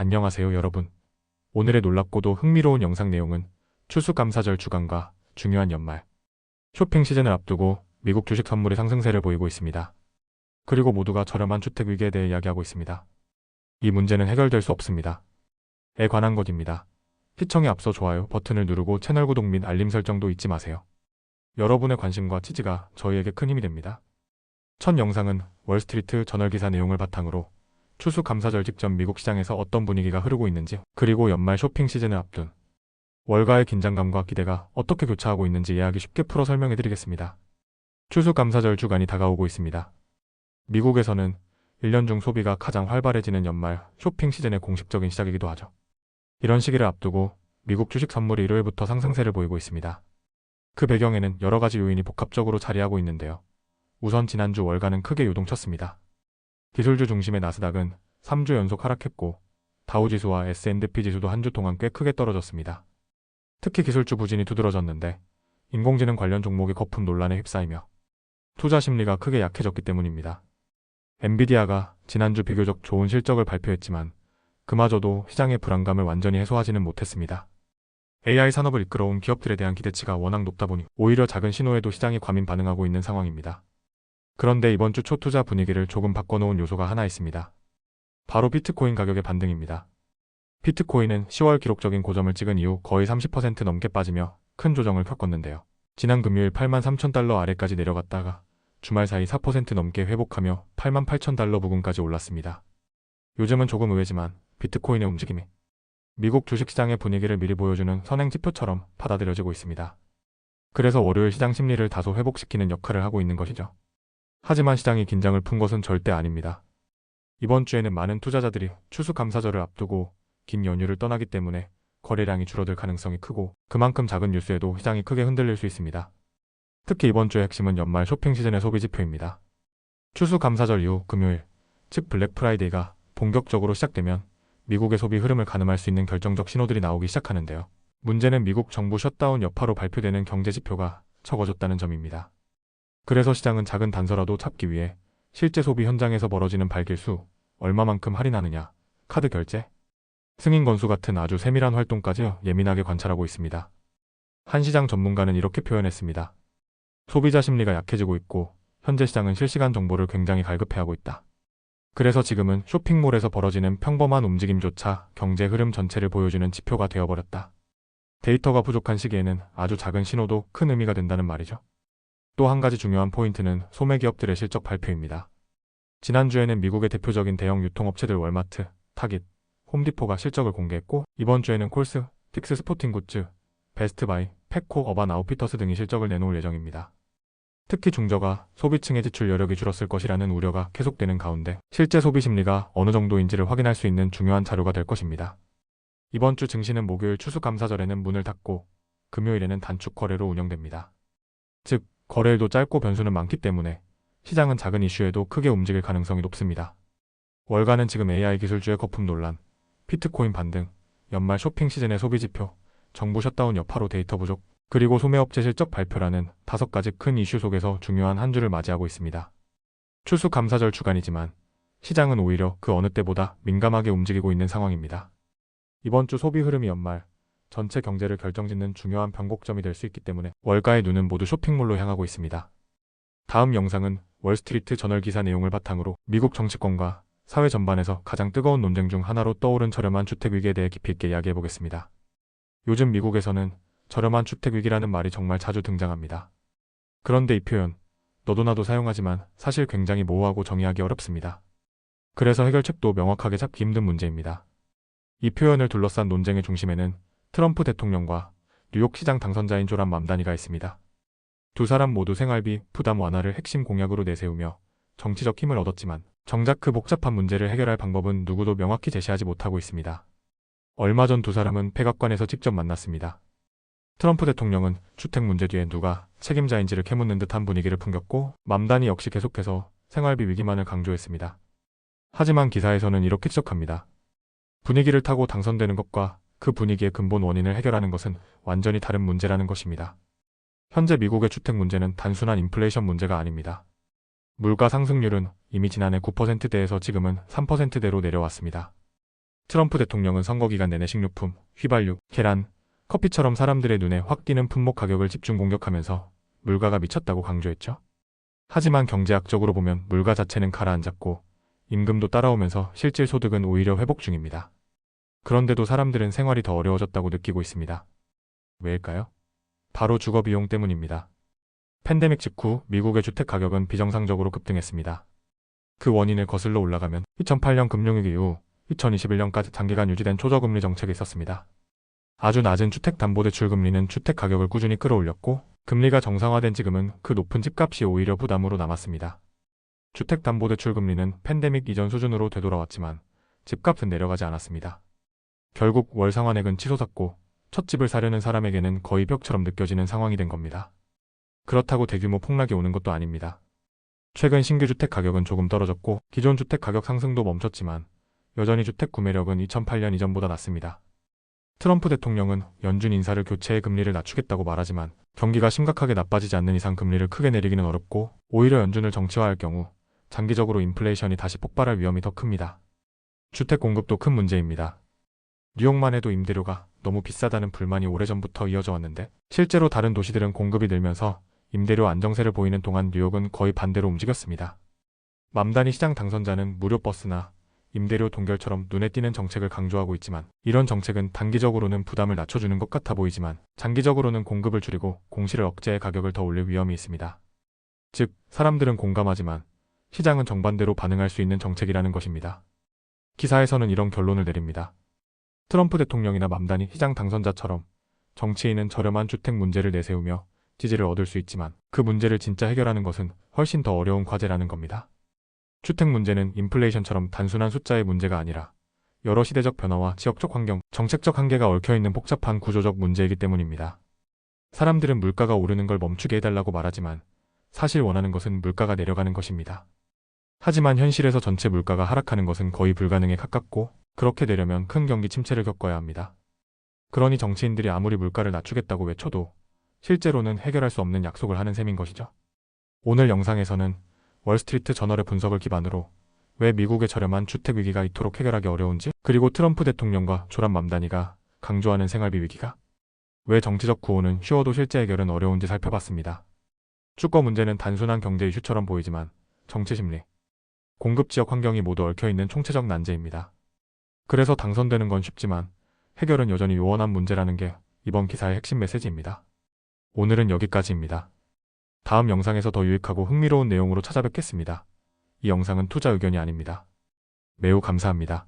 안녕하세요 여러분. 오늘의 놀랍고도 흥미로운 영상 내용은 추수감사절 주간과 중요한 연말 쇼핑 시즌을 앞두고 미국 주식 선물이 상승세를 보이고 있습니다. 그리고 모두가 저렴한 주택 위기에 대해 이야기하고 있습니다. 이 문제는 해결될 수 없습니다. 에 관한 것입니다. 시청에 앞서 좋아요 버튼을 누르고 채널 구독 및 알림 설정도 잊지 마세요. 여러분의 관심과 지지가 저희에게 큰 힘이 됩니다. 첫 영상은 월스트리트 저널 기사 내용을 바탕으로 추수 감사절 직전 미국 시장에서 어떤 분위기가 흐르고 있는지, 그리고 연말 쇼핑 시즌을 앞둔 월가의 긴장감과 기대가 어떻게 교차하고 있는지 이야기 쉽게 풀어 설명해 드리겠습니다. 추수 감사절 주간이 다가오고 있습니다. 미국에서는 1년 중 소비가 가장 활발해지는 연말 쇼핑 시즌의 공식적인 시작이기도 하죠. 이런 시기를 앞두고 미국 주식 선물이 일요일부터 상승세를 보이고 있습니다. 그 배경에는 여러 가지 요인이 복합적으로 자리하고 있는데요. 우선 지난주 월가는 크게 요동쳤습니다. 기술주 중심의 나스닥은 3주 연속 하락했고 다우지수와 S&P 지수도 한 주 동안 꽤 크게 떨어졌습니다. 특히 기술주 부진이 두드러졌는데 인공지능 관련 종목이 거품 논란에 휩싸이며 투자 심리가 크게 약해졌기 때문입니다. 엔비디아가 지난주 비교적 좋은 실적을 발표했지만 그마저도 시장의 불안감을 완전히 해소하지는 못했습니다. AI 산업을 이끌어온 기업들에 대한 기대치가 워낙 높다 보니 오히려 작은 신호에도 시장이 과민 반응하고 있는 상황입니다. 그런데 이번 주 초투자 분위기를 조금 바꿔놓은 요소가 하나 있습니다. 바로 비트코인 가격의 반등입니다. 비트코인은 10월 기록적인 고점을 찍은 이후 거의 30% 넘게 빠지며 큰 조정을 겪었는데요. 지난 금요일 8만 3천 달러 아래까지 내려갔다가 주말 사이 4% 넘게 회복하며 8만 8천 달러 부근까지 올랐습니다. 요즘은 조금 의외지만 비트코인의 움직임이 미국 주식시장의 분위기를 미리 보여주는 선행 지표처럼 받아들여지고 있습니다. 그래서 월요일 시장 심리를 다소 회복시키는 역할을 하고 있는 것이죠. 하지만 시장이 긴장을 푼 것은 절대 아닙니다. 이번 주에는 많은 투자자들이 추수감사절을 앞두고 긴 연휴를 떠나기 때문에 거래량이 줄어들 가능성이 크고 그만큼 작은 뉴스에도 시장이 크게 흔들릴 수 있습니다. 특히 이번 주의 핵심은 연말 쇼핑 시즌의 소비 지표입니다. 추수감사절 이후 금요일, 즉 블랙 프라이데이가 본격적으로 시작되면 미국의 소비 흐름을 가늠할 수 있는 결정적 신호들이 나오기 시작하는데요. 문제는 미국 정부 셧다운 여파로 발표되는 경제 지표가 적어졌다는 점입니다. 그래서 시장은 작은 단서라도 찾기 위해 실제 소비 현장에서 벌어지는 발길수, 얼마만큼 할인하느냐, 카드 결제, 승인 건수 같은 아주 세밀한 활동까지 예민하게 관찰하고 있습니다. 한 시장 전문가는 이렇게 표현했습니다. 소비자 심리가 약해지고 있고 현재 시장은 실시간 정보를 굉장히 갈급해하고 있다. 그래서 지금은 쇼핑몰에서 벌어지는 평범한 움직임조차 경제 흐름 전체를 보여주는 지표가 되어버렸다. 데이터가 부족한 시기에는 아주 작은 신호도 큰 의미가 된다는 말이죠. 또 한 가지 중요한 포인트는 소매 기업들의 실적 발표입니다. 지난주에는 미국의 대표적인 대형 유통업체들 월마트, 타깃, 홈디포가 실적을 공개했고 이번 주에는 콜스, 픽스 스포팅 굿즈, 베스트바이, 팩코, 어반 아웃피터스 등이 실적을 내놓을 예정입니다. 특히 중저가 소비층의 지출 여력이 줄었을 것이라는 우려가 계속되는 가운데 실제 소비 심리가 어느 정도인지를 확인할 수 있는 중요한 자료가 될 것입니다. 이번 주 증시는 목요일 추수감사절에는 문을 닫고 금요일에는 단축 거래로 운영됩니다. 즉, 거래일도 짧고 변수는 많기 때문에 시장은 작은 이슈에도 크게 움직일 가능성이 높습니다. 월가는 지금 AI 기술주의 거품 논란, 비트코인 반등, 연말 쇼핑 시즌의 소비 지표, 정부 셧다운 여파로 데이터 부족, 그리고 소매업체 실적 발표라는 다섯 가지 큰 이슈 속에서 중요한 한 주를 맞이하고 있습니다. 추수 감사절 주간이지만 시장은 오히려 그 어느 때보다 민감하게 움직이고 있는 상황입니다. 이번 주 소비 흐름이 연말 전체 경제를 결정짓는 중요한 변곡점이 될 수 있기 때문에 월가의 눈은 모두 쇼핑몰로 향하고 있습니다. 다음 영상은 월스트리트 저널 기사 내용을 바탕으로 미국 정치권과 사회 전반에서 가장 뜨거운 논쟁 중 하나로 떠오른 저렴한 주택 위기에 대해 깊이 있게 이야기해 보겠습니다. 요즘 미국에서는 저렴한 주택 위기라는 말이 정말 자주 등장합니다. 그런데 이 표현, 너도 나도 사용하지만 사실 굉장히 모호하고 정의하기 어렵습니다. 그래서 해결책도 명확하게 잡기 힘든 문제입니다. 이 표현을 둘러싼 논쟁의 중심에는 트럼프 대통령과 뉴욕 시장 당선자인 조란 맘다니가 있습니다. 두 사람 모두 생활비 부담 완화를 핵심 공약으로 내세우며 정치적 힘을 얻었지만 정작 그 복잡한 문제를 해결할 방법은 누구도 명확히 제시하지 못하고 있습니다. 얼마 전 두 사람은 백악관에서 직접 만났습니다. 트럼프 대통령은 주택 문제 뒤에 누가 책임자인지를 캐묻는 듯한 분위기를 풍겼고 맘다니 역시 계속해서 생활비 위기만을 강조했습니다. 하지만 기사에서는 이렇게 지적합니다. 분위기를 타고 당선되는 것과 그 분위기의 근본 원인을 해결하는 것은 완전히 다른 문제라는 것입니다. 현재 미국의 주택 문제는 단순한 인플레이션 문제가 아닙니다. 물가 상승률은 이미 지난해 9%대에서 지금은 3%대로 내려왔습니다. 트럼프 대통령은 선거 기간 내내 식료품, 휘발유, 계란, 커피처럼 사람들의 눈에 확 띄는 품목 가격을 집중 공격하면서 물가가 미쳤다고 강조했죠. 하지만 경제학적으로 보면 물가 자체는 가라앉았고 임금도 따라오면서 실질 소득은 오히려 회복 중입니다. 그런데도 사람들은 생활이 더 어려워졌다고 느끼고 있습니다. 왜일까요? 바로 주거 비용 때문입니다. 팬데믹 직후 미국의 주택 가격은 비정상적으로 급등했습니다. 그 원인을 거슬러 올라가면 2008년 금융위기 이후 2021년까지 장기간 유지된 초저금리 정책이 있었습니다. 아주 낮은 주택담보대출 금리는 주택 가격을 꾸준히 끌어올렸고 금리가 정상화된 지금은 그 높은 집값이 오히려 부담으로 남았습니다. 주택담보대출 금리는 팬데믹 이전 수준으로 되돌아왔지만 집값은 내려가지 않았습니다. 결국 월 상환액은 치솟았고 첫 집을 사려는 사람에게는 거의 벽처럼 느껴지는 상황이 된 겁니다. 그렇다고 대규모 폭락이 오는 것도 아닙니다. 최근 신규 주택 가격은 조금 떨어졌고 기존 주택 가격 상승도 멈췄지만 여전히 주택 구매력은 2008년 이전보다 낮습니다. 트럼프 대통령은 연준 인사를 교체해 금리를 낮추겠다고 말하지만 경기가 심각하게 나빠지지 않는 이상 금리를 크게 내리기는 어렵고 오히려 연준을 정치화할 경우 장기적으로 인플레이션이 다시 폭발할 위험이 더 큽니다. 주택 공급도 큰 문제입니다. 뉴욕만 해도 임대료가 너무 비싸다는 불만이 오래전부터 이어져 왔는데 실제로 다른 도시들은 공급이 늘면서 임대료 안정세를 보이는 동안 뉴욕은 거의 반대로 움직였습니다. 맘다니 시장 당선자는 무료 버스나 임대료 동결처럼 눈에 띄는 정책을 강조하고 있지만 이런 정책은 단기적으로는 부담을 낮춰주는 것 같아 보이지만 장기적으로는 공급을 줄이고 공시를 억제해 가격을 더 올릴 위험이 있습니다. 즉, 사람들은 공감하지만 시장은 정반대로 반응할 수 있는 정책이라는 것입니다. 기사에서는 이런 결론을 내립니다. 트럼프 대통령이나 맘다니 시장 당선자처럼 정치인은 저렴한 주택 문제를 내세우며 지지를 얻을 수 있지만 그 문제를 진짜 해결하는 것은 훨씬 더 어려운 과제라는 겁니다. 주택 문제는 인플레이션처럼 단순한 숫자의 문제가 아니라 여러 시대적 변화와 지역적 환경, 정책적 한계가 얽혀있는 복잡한 구조적 문제이기 때문입니다. 사람들은 물가가 오르는 걸 멈추게 해달라고 말하지만 사실 원하는 것은 물가가 내려가는 것입니다. 하지만 현실에서 전체 물가가 하락하는 것은 거의 불가능에 가깝고 그렇게 되려면 큰 경기 침체를 겪어야 합니다. 그러니 정치인들이 아무리 물가를 낮추겠다고 외쳐도 실제로는 해결할 수 없는 약속을 하는 셈인 것이죠. 오늘 영상에서는 월스트리트 저널의 분석을 기반으로 왜 미국의 저렴한 주택 위기가 이토록 해결하기 어려운지 그리고 트럼프 대통령과 조란 맘다니가 강조하는 생활비 위기가 왜 정치적 구호는 쉬워도 실제 해결은 어려운지 살펴봤습니다. 주거 문제는 단순한 경제 이슈처럼 보이지만 정치 심리, 공급 지역 환경이 모두 얽혀있는 총체적 난제입니다. 그래서 당선되는 건 쉽지만 해결은 여전히 요원한 문제라는 게 이번 기사의 핵심 메시지입니다. 오늘은 여기까지입니다. 다음 영상에서 더 유익하고 흥미로운 내용으로 찾아뵙겠습니다. 이 영상은 투자 의견이 아닙니다. 매우 감사합니다.